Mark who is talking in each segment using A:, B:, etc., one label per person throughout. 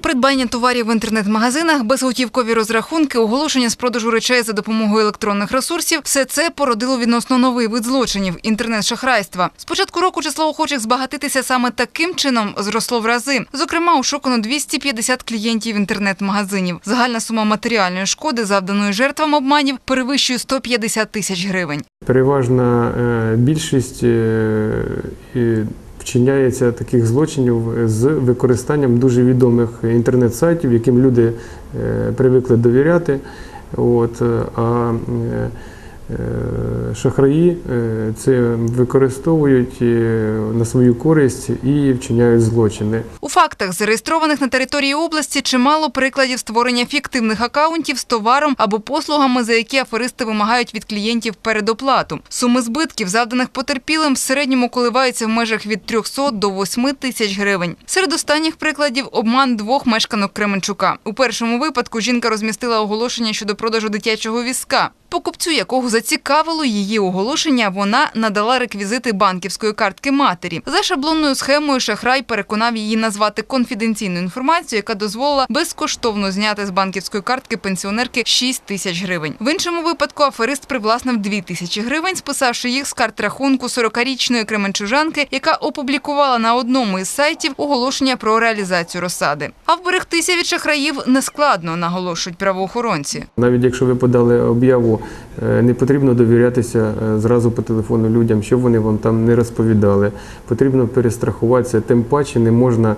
A: Придбання товарів в інтернет-магазинах, безготівкові розрахунки, оголошення з продажу речей за допомогою електронних ресурсів – все це породило відносно новий вид злочинів – інтернет-шахрайства. З початку року число охочих збагатитися саме таким чином зросло в рази. Зокрема, ошукано 250 клієнтів інтернет-магазинів. Загальна сума матеріальної шкоди, завданої жертвам обманів, перевищує 150 тисяч гривень.
B: Переважна е, більшість е, вчиняється таких злочинів з використанням дуже відомих інтернет-сайтів, яким люди е, привикли довіряти. От, а е, е, шахраї е, це використовують е, на свою користь і вчиняють злочини.
A: У фактах, зареєстрованих на території області, чимало прикладів створення фіктивних акаунтів з товаром або послугами, за які аферисти вимагають від клієнтів передоплату. Суми збитків, завданих потерпілим, в середньому коливаються в межах від 300 до 8 тисяч гривень. Серед останніх прикладів обман двох мешканок Кременчука. У першому випадку жінка розмістила оголошення щодо продажу дитячого візка. Покупцю, якого зацікавило її оголошення, вона надала реквізити банківської картки матері. За шаблонною схемою шахрай переконав її назвати конфіденційну інформацію, яка дозволила безкоштовно зняти з банківської картки пенсіонерки 6 тисяч гривень. В іншому випадку аферист привласнив 2 тисячі гривень, списавши їх з карт рахунку 40-річної кременчужанки, яка опублікувала на одному із сайтів оголошення про реалізацію розсади. А вберегтися від шахраїв нескладно, наголошують правоохоронці.
B: Навіть якщо ви подали об'яву, е, не потрібно довірятися е, зразу по телефону людям, що вони вам там не розповідали. Потрібно перестрахуватися. Тим паче не можна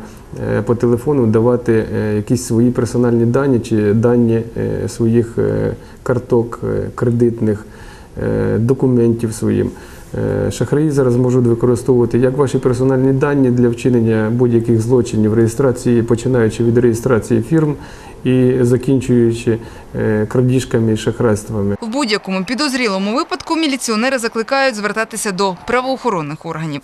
B: е, по телефону давати е, якісь свої персональні дані чи дані своїх карток кредитних, документів своїм. Е, Шахраї зараз можуть використовувати як ваші персональні дані для вчинення будь-яких злочинів, реєстрації, починаючи від реєстрації фірм і закінчуючи е, крадіжками і шахрайствами.
A: В будь-якому підозрілому випадку міліціонери закликають звертатися до правоохоронних органів.